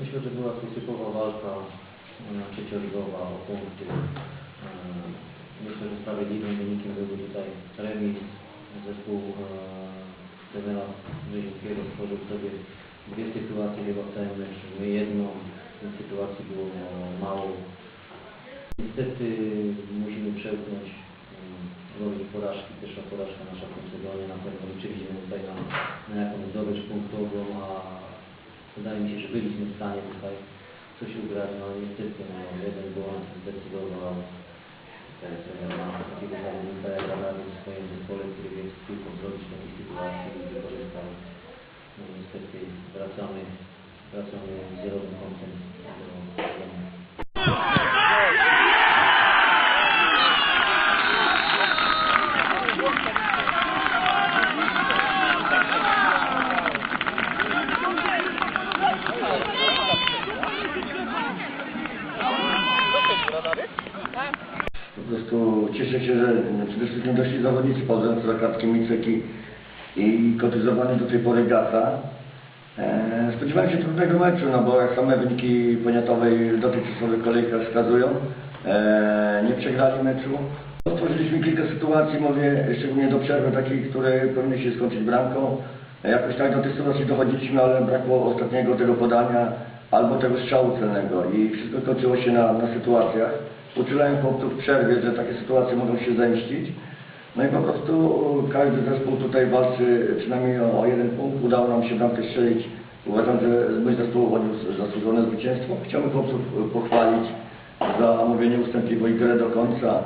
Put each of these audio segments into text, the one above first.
Myślę, że była to typowa walka e, trzecioligowa o punkty. E, Myślę, że sprawiedliwym wynikiem byłby tutaj remis. Zespół e, trenera Brzezińskiego stworzył sobie dwie sytuacje chyba w całym meczu. My jedną, tych sytuacji było mało. Niestety musimy przełknąć rolnik porażki, pierwsza porażka sezonie. Na pewno liczyliśmy tutaj na, na jakąś zdobycz punktową, a wydaje mi się, że byliśmy w stanie tutaj coś ugrać, no ale niestety no, jeden błąd zdecydował. Teraz trener ma takiego zawodnika jak Radary w swoim zespole, który wie z piłką zrobić w takiej sytuacji i wykorzystał. No niestety wracamy, wracamy z zerowym do do- Po prostu cieszę się, że przede wszystkim doszli zawodnicy Poznań, Rakatki, Micek i, i kotyzowany do tej pory Gata. E, spodziewałem się trudnego meczu, no bo jak same wyniki poniatowej dotychczasowych kolejkach wskazują, e, nie przegrali meczu. Stworzyliśmy kilka sytuacji, mówię, szczególnie do przerwy takich, które powinny się skończyć bramką. E, Jakoś tak do tych sytuacji dochodziliśmy, ale brakło ostatniego tego podania albo tego strzału celnego i wszystko kończyło się na, na sytuacjach. Uczulałem chłopców w przerwie, że takie sytuacje mogą się zemścić. No i po prostu każdy zespół tutaj walczy przynajmniej o, jeden punkt. Udało nam się bramkę strzelić. Uważam, że mój zespół odniósł zasłużone zwycięstwo. Chciałbym chłopców pochwalić za mówienie ustępliwą grę do końca.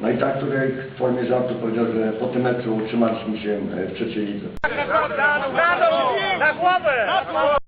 No i tak tutaj w formie żartu powiedział, że po tym meczu utrzymaliśmy się w trzeciej lidze. Na głowę!